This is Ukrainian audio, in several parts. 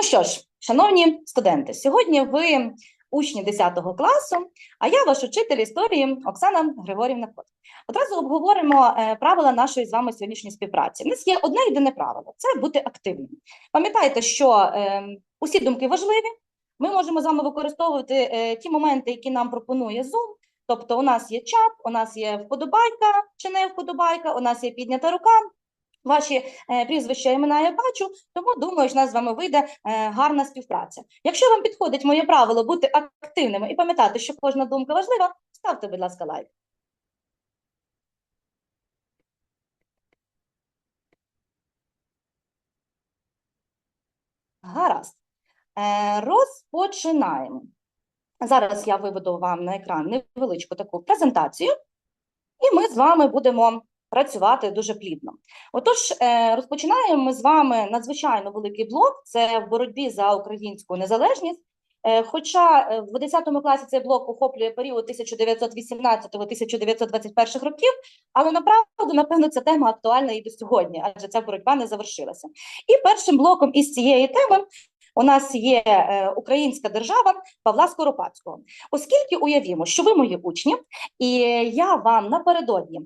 Ну що ж, шановні студенти, сьогодні ви учні 10 класу, а я ваш учитель історії Оксана Григорівна Кот. Одразу обговоримо е, правила нашої з вами сьогоднішньої співпраці. У нас є одне єдине правило це бути активним. Пам'ятайте, що е, усі думки важливі. Ми можемо з вами використовувати е, ті моменти, які нам пропонує Zoom. Тобто, у нас є чат, у нас є вподобайка чи не вподобайка, у нас є піднята рука. Ваші е, прізвища імена я бачу, тому думаю, що нас з вами вийде е, гарна співпраця. Якщо вам підходить моє правило бути активними і пам'ятати, що кожна думка важлива, ставте, будь ласка, лайк. Гаразд. Е, Розпочинаємо. Зараз я виведу вам на екран невеличку таку презентацію, і ми з вами будемо працювати дуже плідно. Отож, е, розпочинаємо ми з вами надзвичайно великий блок. Це в боротьбі за українську незалежність. Е, Хоча е, в 10 класі цей блок охоплює період 1918-1921 років, але направду, напевно, ця тема актуальна і до сьогодні, адже ця боротьба не завершилася. І першим блоком із цієї теми у нас є українська держава Павла Скоропадського. Оскільки уявімо, що ви мої учні, і я вам напередодні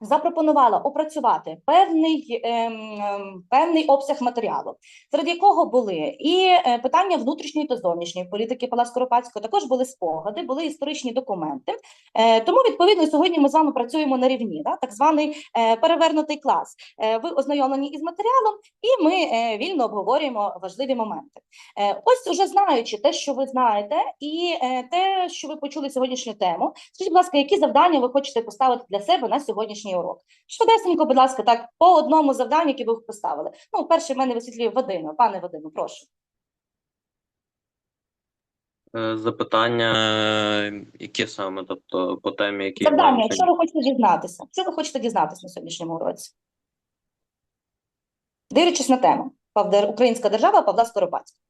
запропонувала опрацювати певний, ем, ем, певний обсяг матеріалу, серед якого були і е, питання внутрішньої та зовнішньої політики Павла Скоропадського, також були спогади, були історичні документи. Е, тому, відповідно, сьогодні ми з вами працюємо на рівні, да, так званий е, перевернутий клас. Е, ви ознайомлені із матеріалом, і ми е, вільно обговорюємо важливі моменти. Е, ось уже знаючи те, що ви знаєте, і е, те, що ви почули сьогоднішню тему, скажіть, будь ласка, які завдання ви хочете поставити для себе на сьогоднішній урок? Швидесенько, будь ласка, так по одному завданню, яке ви поставили. Ну, перший в мене висвітлює Вадима. Пане Вадиму, прошу. Е, Запитання, е, які саме, тобто по темі, які Завдання, що ви хочете дізнатися? Що ви хочете дізнатися на сьогоднішньому уроці? Дивлячись на тему. Українська держава Павла Скоропадського.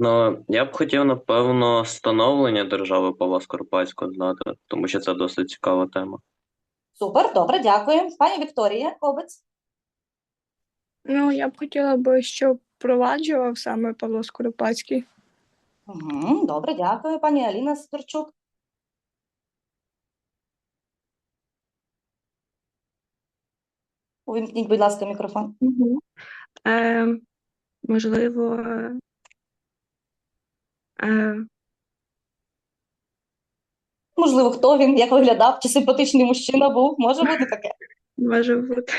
Ну, я б хотів, напевно, становлення держави Павла Скоропадського знати, тому що це досить цікава тема. Супер, добре, дякую. Пані Вікторія Кобець. Ну, я б хотіла би, щоб впроваджував саме Павло Скоропадський. Угу, добре, дякую. Пані Аліна Сидорчук. Увімкніть, будь ласка, мікрофон. Угу. Е, можливо, е, Можливо, хто він, як виглядав, чи симпатичний мужчина був. Може бути таке? може бути.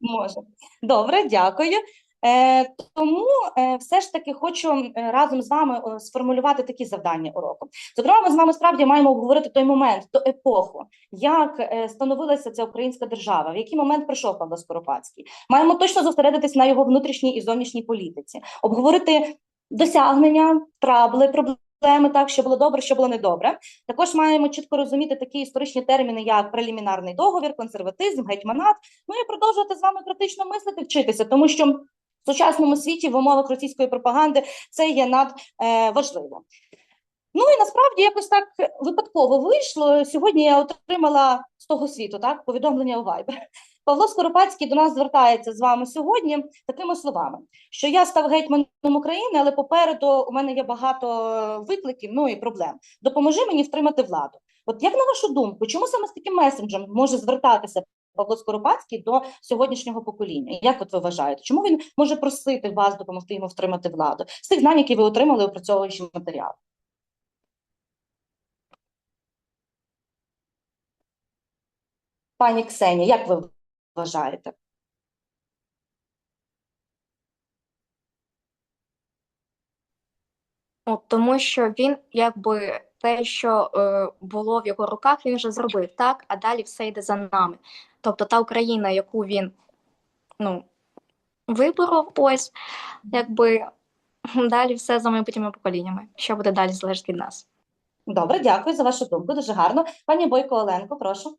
Може. Добре, дякую. Е, тому е, все ж таки хочу е, разом з вами е, сформулювати такі завдання уроку. Зокрема, ми з вами справді маємо обговорити той момент, ту епоху, як е, становилася ця українська держава, в який момент прийшов Павло Скоропадський. Маємо точно зосередитись на його внутрішній і зовнішній політиці, обговорити досягнення, трабли, проблеми, так що було добре, що було недобре. Також маємо чітко розуміти такі історичні терміни, як прелімінарний договір, консерватизм, гетьманат. Ну і продовжувати з вами критично мислити, вчитися, тому що в сучасному світі в умовах російської пропаганди це є надважливо. Ну і насправді якось так випадково вийшло. Сьогодні я отримала з того світу так повідомлення у Viber. Павло Скоропадський до нас звертається з вами сьогодні такими словами, що я став гетьманом України, але попереду у мене є багато викликів, ну і проблем. Допоможи мені втримати владу. От як на вашу думку, чому саме з таким месенджем може звертатися Павло Скоропадський до сьогоднішнього покоління? Як от ви вважаєте, чому він може просити вас допомогти йому втримати владу з тих знань, які ви отримали, опрацьовуючи матеріал? Пані Ксенія, як ви вважаєте? Тому що він якби те, що е, було в його руках, він вже зробив так, а далі все йде за нами. Тобто та Україна, яку він ну, виборов, ось якби далі все за майбутніми поколіннями. Що буде далі залежить від нас. Добре, дякую за вашу думку. Дуже гарно. Пані Бойко Оленко, прошу.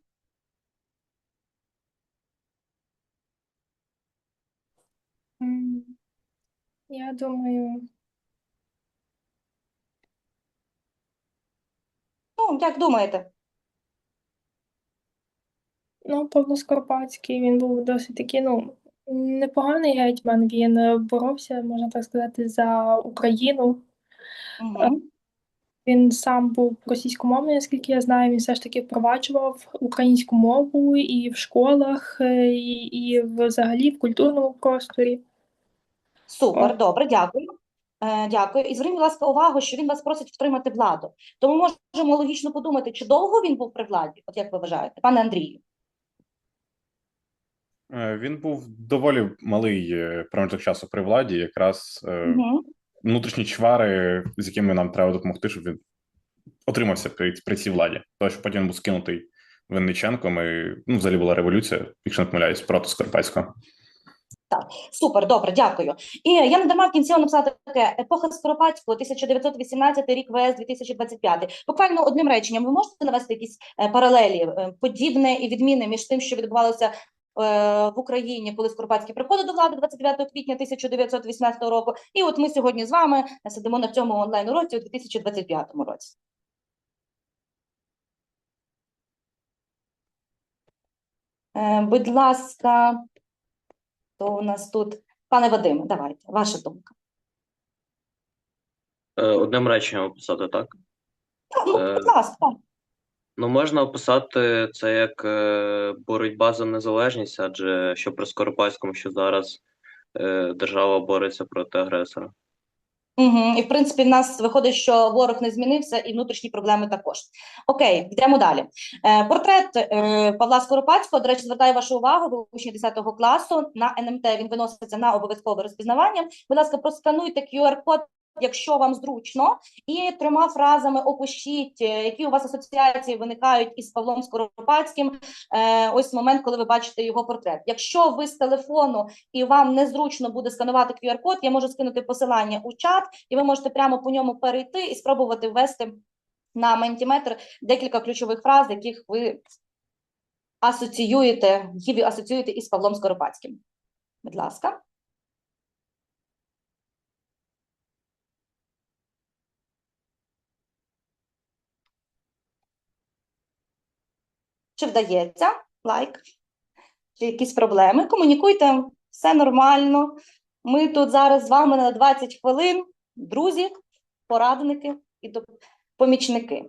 Я думаю, Ну, як думаєте? ну, Павло Скоропадський, він був досить такий, ну, Непоганий гетьман, він е, боровся, можна так сказати, за Україну. Мгм. Він сам був російськомовний, наскільки я знаю, він все ж таки впроваджував українську мову і в школах, е, і, і взагалі в культурному просторі. Супер, добре, дякую. Е, Дякую. І зверніть, будь ласка, увагу, що він вас просить втримати владу. Тому можемо логічно подумати, чи довго він був при владі, от як ви вважаєте, пане Андрію? Е, Він був доволі малий е, проміжок часу при владі, якраз е, Мгм. внутрішні чвари, з якими нам треба допомогти, щоб він отримався при, при цій владі. Тому що потім він був скинутий Винниченком, і ну, взагалі була революція, якщо не помиляюсь, проти Скоропадського. Супер, добре, дякую. І я не дарма в кінці вам написала таке епоха Скоропадського, 1918 рік ВС 2025. Буквально одним реченням ви можете навести якісь е, паралелі, е, подібне і відміни між тим, що відбувалося е, в Україні, коли Скоропадський приходив до влади 29 квітня 1918 року, і от ми сьогодні з вами сидимо на цьому онлайн уроці у 2025 році. Будь ласка, то у нас тут пане Вадиме, давайте, ваша думка. Е, Одним реченням описати, так? Так, ну, Е, будь ласка. Ну, можна описати це як е, боротьба за незалежність, адже що при Скоропадському, що зараз держава бореться проти агресора. Угу. І в принципі, в нас виходить, що ворог не змінився, і внутрішні проблеми також. Окей, йдемо далі. Е, портрет е, Павла Скоропадського, до речі, звертаю вашу увагу, ви учні 10 класу на НМТ. Він виноситься на обов'язкове розпізнавання. Будь ласка, проскануйте QR-код. Якщо вам зручно, і трьома фразами опишіть, е, які у вас асоціації виникають із Павлом Скоропадським. Е, ось момент, коли ви бачите його портрет. Якщо ви з телефону і вам незручно буде сканувати QR-код, я можу скинути посилання у чат, і ви можете прямо по ньому перейти і спробувати ввести на Ментіметр декілька ключових фраз, яких ви асоціюєте, які ви асоціюєте із Павлом Скоропадським. Будь ласка. Чи вдається? Лайк. Чи якісь проблеми? Комунікуйте, все нормально. Ми тут зараз з вами на 20 хвилин, друзі, порадники і помічники.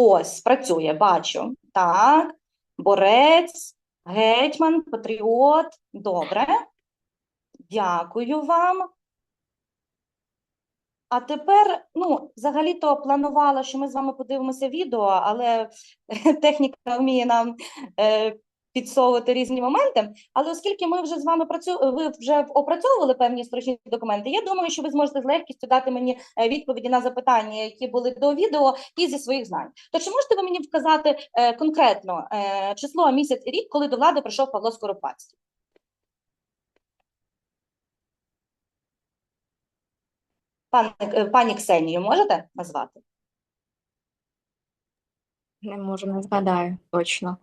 Ось, працює, бачу. Так, борець, гетьман, патріот. Добре. Дякую вам. А тепер, ну, взагалі-то планувала, що ми з вами подивимося відео, але техніка вміє нам е, підсовувати різні моменти. Але оскільки ми вже з вами працю... ви вже опрацьовували певні історичні документи, я думаю, що ви зможете з легкістю дати мені е, відповіді на запитання, які були до відео, і зі своїх знань. То чи можете ви мені вказати е, конкретно е, число, місяць і рік, коли до влади прийшов Павло Скоропадський? Пане, е, пані Ксенію, можете назвати? Не можу, не згадаю точно.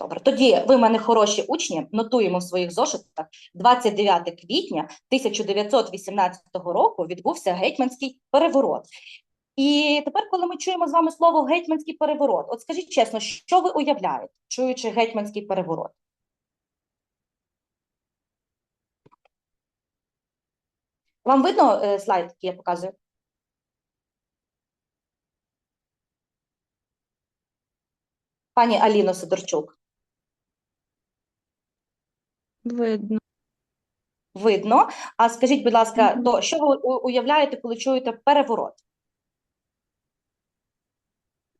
Добре, тоді ви мене хороші учні, нотуємо в своїх зошитах. 29 квітня 1918 року відбувся гетьманський переворот. І тепер, коли ми чуємо з вами слово гетьманський переворот, от скажіть чесно, що ви уявляєте, чуючи гетьманський переворот? Вам видно е, слайд, який я показую? Пані Аліно Сидорчук. Видно. Видно. А скажіть, будь ласка, Мгм. то що ви уявляєте, коли чуєте переворот?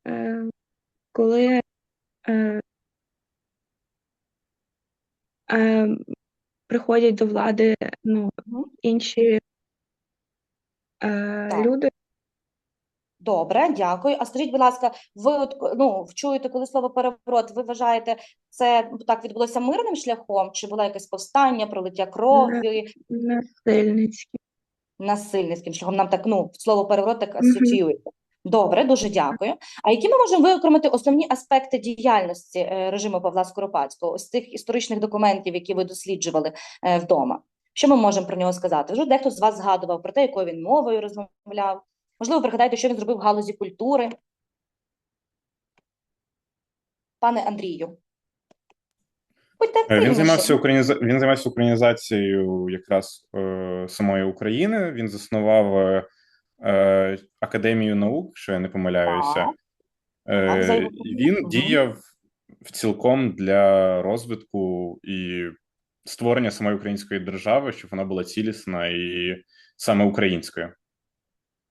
Е, коли е, е, приходять до влади ну, Мгм. інші е, Так. люди, Добре, дякую. А скажіть, будь ласка, ви от ну чуєте, коли слово переворот, ви вважаєте, це так відбулося мирним шляхом? Чи було якесь повстання, пролиття крові, насильницькі. насильницьким шляхом? Нам так ну слово переворот так асоціюється. Добре, дуже дякую. А які ми можемо виокремити основні аспекти діяльності е, режиму Павла Скоропадського, ось тих історичних документів, які ви досліджували е, вдома? Що ми можемо про нього сказати? Вже дехто з вас згадував про те, якою він мовою розмовляв. Можливо, пригадайте, що він зробив в галузі культури. Пане Андрію. Будьте Е, Він займався україніза... він займався українізацією якраз е, самої України. Він заснував е, е, Академію наук, що я не помиляюся. Е, Так, він діяв в цілком для розвитку і створення самої української держави, щоб вона була цілісна і саме українською.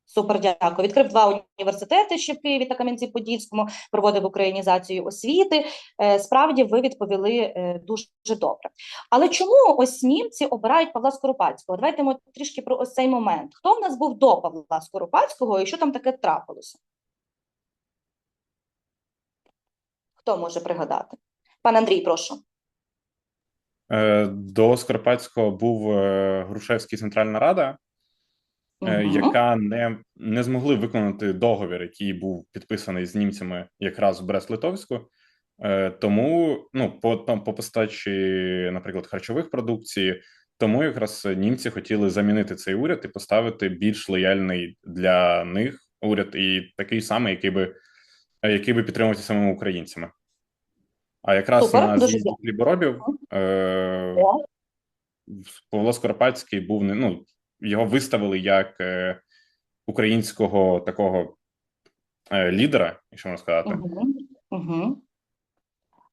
Супер, дякую. Відкрив два університети ще в Києві та Кам'янці-Подільському, проводив українізацію освіти. Е, Справді, ви відповіли е, дуже добре. Але чому ось німці обирають Павла Скоропадського? Давайте ми трішки про ось цей момент. Хто в нас був до Павла Скоропадського і що там таке трапилося? Хто може пригадати? Пан Андрій, прошу. Е, До Скоропадського був Грушевський Центральна Рада, Мгм. яка не, не змогли виконати договір, який був підписаний з німцями якраз в Брест-Литовську. Е, Тому ну, по, там, по постачі, наприклад, харчових продукцій, тому якраз німці хотіли замінити цей уряд і поставити більш лояльний для них уряд, і такий самий, який би, який би підтримувався самими українцями. А якраз Супер, на з'їзді хліборобів е, Павло Скоропадський був не ну його виставили як е, українського такого е, лідера, якщо можна сказати. Угу. Угу.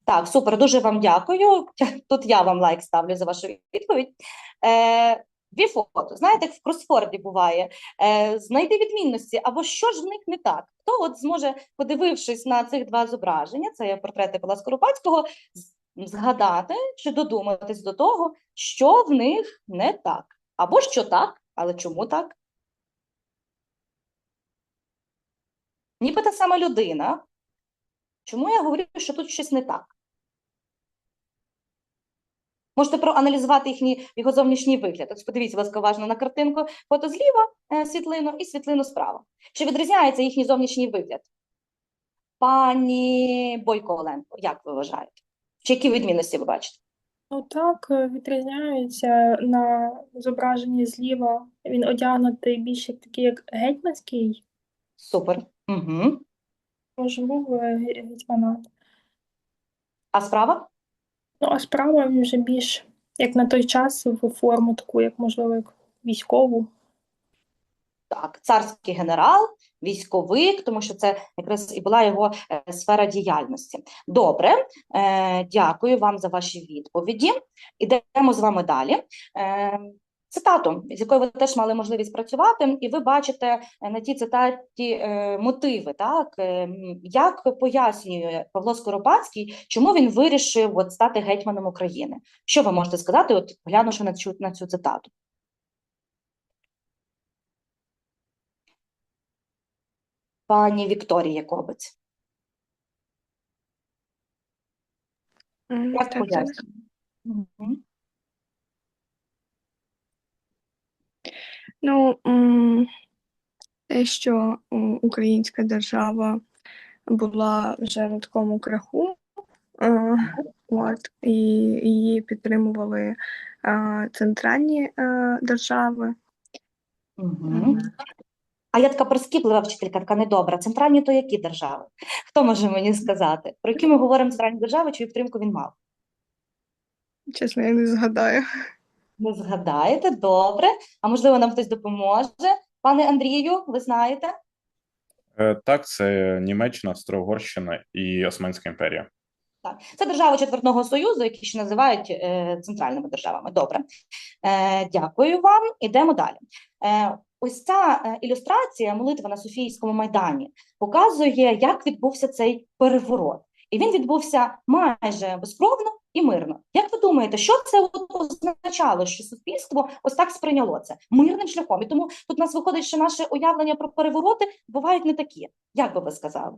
Так, супер, дуже вам дякую. Тут я вам лайк ставлю за вашу відповідь. Е, дві фото. Знаєте, як в кросфорді буває. Е, знайди відмінності, або що ж в них не так? Хто от зможе, подивившись на цих два зображення, це портрети Павла Скоропадського, згадати чи додуматись до того, що в них не так, або що так, але чому так? Ніби та сама людина. Чому я говорю, що тут щось не так? Можете проаналізувати їхній його зовнішній вигляд. Ось подивіться, будь ласка, уважно на картинку. Фото зліва е, світлину і світлину справа. Чи відрізняється їхній зовнішній вигляд? Пані Бойко Оленко, як ви вважаєте? Чи які відмінності ви бачите? Ну так, е, відрізняються на зображенні зліва. Він одягнутий більше такий, як гетьманський, Супер. Угу. може був е, гетьманат. А справа? Ну, а справа він вже більш як на той час в форму таку, як можливо, як військову. Так, царський генерал, військовик, тому що це якраз і була його е, сфера діяльності. Добре, е, дякую вам за ваші відповіді. Ідемо з вами далі. Е, цитату, з якою ви теж мали можливість працювати, і ви бачите е, на тій цитаті е, мотиви, так? Е, як пояснює Павло Скоропадський, чому він вирішив от, стати гетьманом України? Що ви можете сказати, от, глянувши на цю, на цю цитату? Пані Вікторія Кобець. Так. Ну, те, що українська держава була вже на такому краху, е, от, і її підтримували е, центральні е, держави. А я така прискіплива вчителька, така недобра. Центральні то які держави? Хто може мені сказати? Про які ми говоримо центральні держави, чию підтримку він мав? Чесно, я не згадаю. Ви згадаєте? Добре. А можливо, нам хтось допоможе? Пане Андрію, ви знаєте? Е, Так, це Німеччина, Австро-Угорщина і Османська імперія. Так, це держави Четвертного Союзу, які ще називають е, центральними державами. Добре, е, дякую вам. Ідемо далі. Е, ось ця е, ілюстрація, молитва на Софійському майдані, показує, як відбувся цей переворот. І він відбувся майже безкровно і мирно. Як ви думаєте, що це означало, що суспільство ось так сприйняло це мирним шляхом? І тому тут у нас виходить, що наше уявлення про перевороти бувають не такі. Як би ви сказали?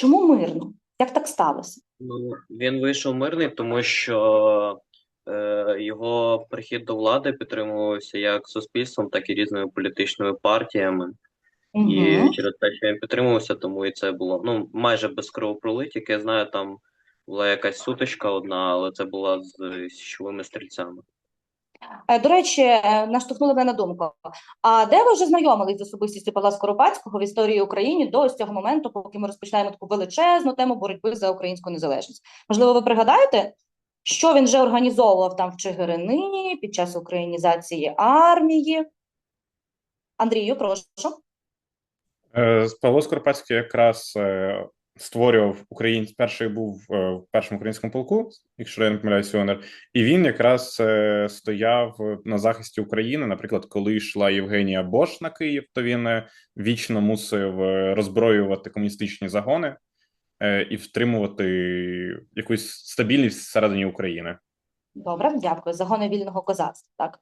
Чому мирно? Як так сталося? Ну, він вийшов мирний, тому що е, його прихід до влади підтримувався як суспільством, так і різними політичними партіями. І через те, що він підтримувався, тому і це було ну майже без кровопролить, як я знаю, там була якась сутичка одна, але це була з січовими стрільцями. Е, До речі, е, наштовхнули мене на думку. А де ви вже знайомились з особистістю Павла Скоропадського в історії України до ось цього моменту, поки ми розпочинаємо таку величезну тему боротьби за українську незалежність? Можливо, ви пригадаєте, що він вже організовував там в Чигиринині під час українізації армії? Андрію, прошу. Е, Павло Скоропадський якраз створював українсь... перший був е, в першому українському полку, якщо я не помиляюсь, Іонер, і він якраз е, стояв на захисті України. Наприклад, коли йшла Євгенія Бош на Київ, то він е, вічно мусив е, роззброювати комуністичні загони е, і втримувати якусь стабільність всередині України. Добре, дякую. Загони вільного козацтва. Так.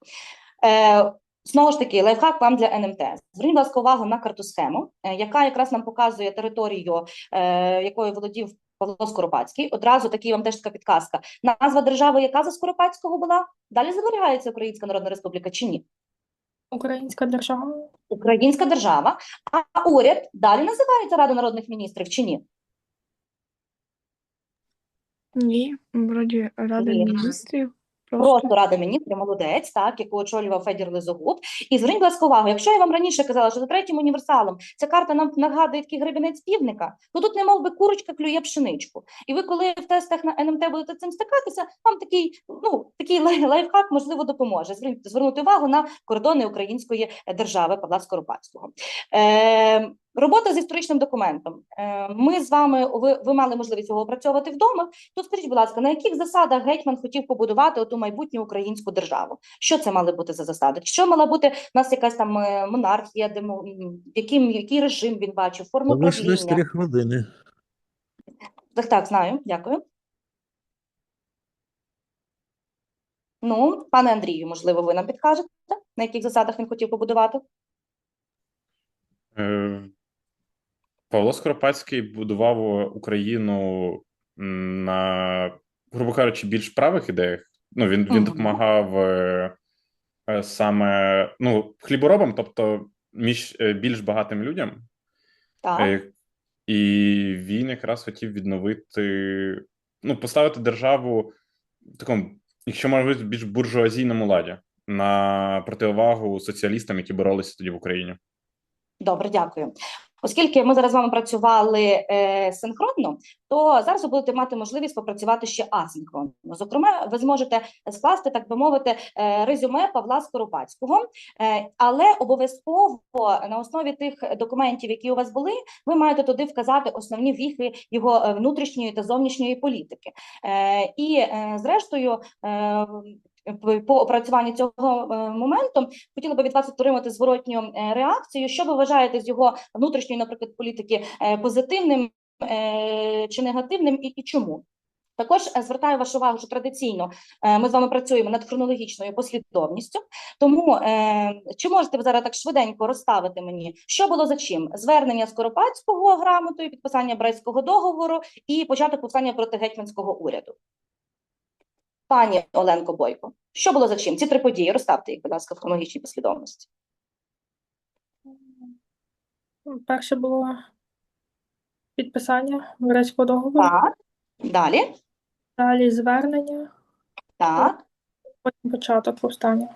Е, знову ж таки, лайфхак вам для НМТ. Зверніть, будь ласка, увагу на карту схему, е, яка якраз нам показує територію, е, якою володів Павло Скоропадський. Одразу такий вам теж така підказка. Назва держави, яка за Скоропадського була? Далі зберігається Українська Народна Республіка чи ні? Українська держава. Українська держава, а уряд далі називається Рада народних міністрів чи ні? Ні, вроді Рада міністрів. Просто Рада міністрів, молодець, так, яку очолював Федір Лизогуб. І зверніть, будь ласка, увагу, якщо я вам раніше казала, що за третім універсалом ця карта нам нагадує такий гребінець півника, то тут не мов би курочка клює пшеничку. І ви, коли в тестах на НМТ будете цим стикатися, вам такий, ну, такий лай- лайфхак, можливо, допоможе. Звернути увагу на кордони української держави Павла Скоропадського. Е, Робота з історичним документом. Е, Ми з вами ви, ви мали можливість його опрацьовувати вдома. Тут скажіть, будь ласка, на яких засадах гетьман хотів побудувати оту майбутню українську державу? Що це мали бути за засади? Що мала бути в нас якась там е, монархія, демо, яким, який режим він бачив, форму правління? три хвилини. Так, так, знаю, дякую. Ну, пане Андрію, можливо, ви нам підкажете, на яких засадах він хотів побудувати? Е, Павло Скоропадський будував Україну на, грубо кажучи, більш правих ідеях. Ну, він, він допомагав е, е, саме ну, хліборобам, тобто між е, більш багатим людям. Так. І він якраз хотів відновити, ну, поставити державу в такому, якщо можна говорити, більш буржуазійному ладі на противагу соціалістам, які боролися тоді в Україні. Добре, дякую. Оскільки ми зараз з вами працювали е, синхронно, то зараз ви будете мати можливість попрацювати ще асинхронно. Зокрема, ви зможете скласти, так би мовити, е, резюме Павла Скоропадського, е, але обов'язково на основі тих документів, які у вас були, ви маєте туди вказати основні віхи його е, внутрішньої та зовнішньої політики. Е, і, е, зрештою, е, по опрацюванні цього е, моменту хотіла би від вас отримати зворотню е, реакцію. Що ви вважаєте з його внутрішньої, наприклад, політики е, позитивним е, чи негативним, і, і чому? Також е, звертаю вашу увагу, що традиційно е, ми з вами працюємо над хронологічною послідовністю. Тому е, чи можете ви зараз так швиденько розставити мені, що було за чим? Звернення Скоропадського грамотою, підписання Брестського договору і початок повстання проти гетьманського уряду. Пані Оленко Бойко, що було за чим? Ці три події розставте їх, будь ласка, в хронологічній послідовності. Перше було підписання Грецького договору, Так. Далі. далі звернення, Так. потім початок повстання.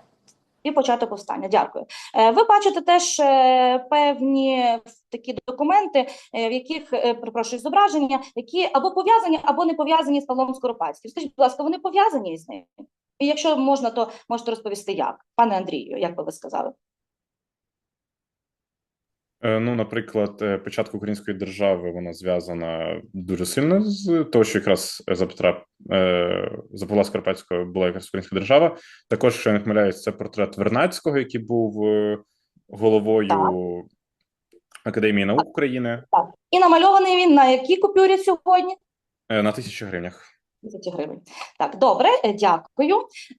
І початок повстання. Дякую. Е, Ви бачите теж е, певні такі документи, е, в яких перепрошую зображення, які або пов'язані, або не пов'язані з Павлом Скоропадським. Скажіть, будь ласка, вони пов'язані з ним? І якщо можна, то можете розповісти як, пане Андрію, як би ви сказали? Е, Ну, наприклад, е, початку української держави вона зв'язана дуже сильно з того, що якраз за Петра е, за Павла Скоропадського була якраз українська держава. Також, якщо я не помиляюсь, це портрет Вернадського, який був головою Академії наук України Так І намальований він на якій купюрі сьогодні? на тисячі гривнях. 1000 гривень. Так, добре, дякую.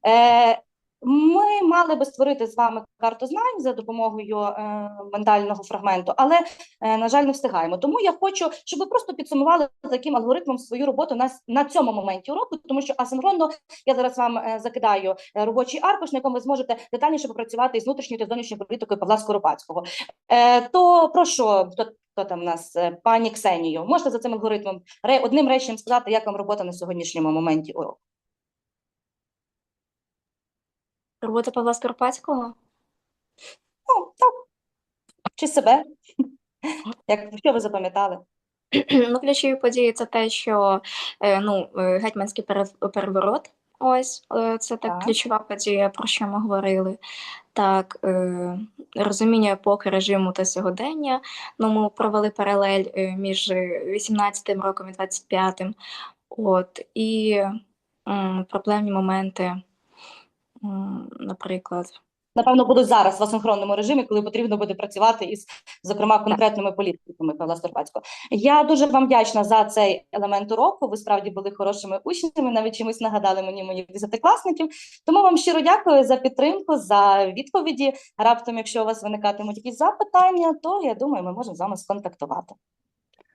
Е, Ми мали би створити з вами карту знань за допомогою е, ментального фрагменту, але, е, на жаль, не встигаємо. Тому я хочу, щоб ви просто підсумували таким алгоритмом свою роботу на, на цьому моменті уроку, тому що асинхронно я зараз вам е, закидаю е, робочий аркуш, на якому ви зможете детальніше попрацювати із внутрішньою та зовнішньою політикою Павла Скоропадського. Е, то прошу, хто, хто там у нас, Е, пані Ксенію, можете за цим алгоритмом одним реченням сказати, як вам робота на сьогоднішньому моменті уроку? Робота Павла Скоропадського? Ну, так. Чи себе? Як, що ви запам'ятали? Ну, ключові події це те, що е, ну, е, гетьманський переворот. Ось е, це так, Так. ключова подія, про що ми говорили. Так, розуміння епохи режиму та сьогодення. Ну, ми провели паралель між 18-м роком і 25-м. От, і проблемні моменти, наприклад. Напевно, будуть зараз в асинхронному режимі, коли потрібно буде працювати із, зокрема, конкретними політиками Павла Стопацького. Я дуже вам вдячна за цей елемент уроку. Ви справді були хорошими учнями, навіть чимось нагадали мені моїх десятикласників. Тому вам щиро дякую за підтримку, за відповіді. Раптом, якщо у вас виникатимуть якісь запитання, то я думаю, ми можемо з вами сконтактувати.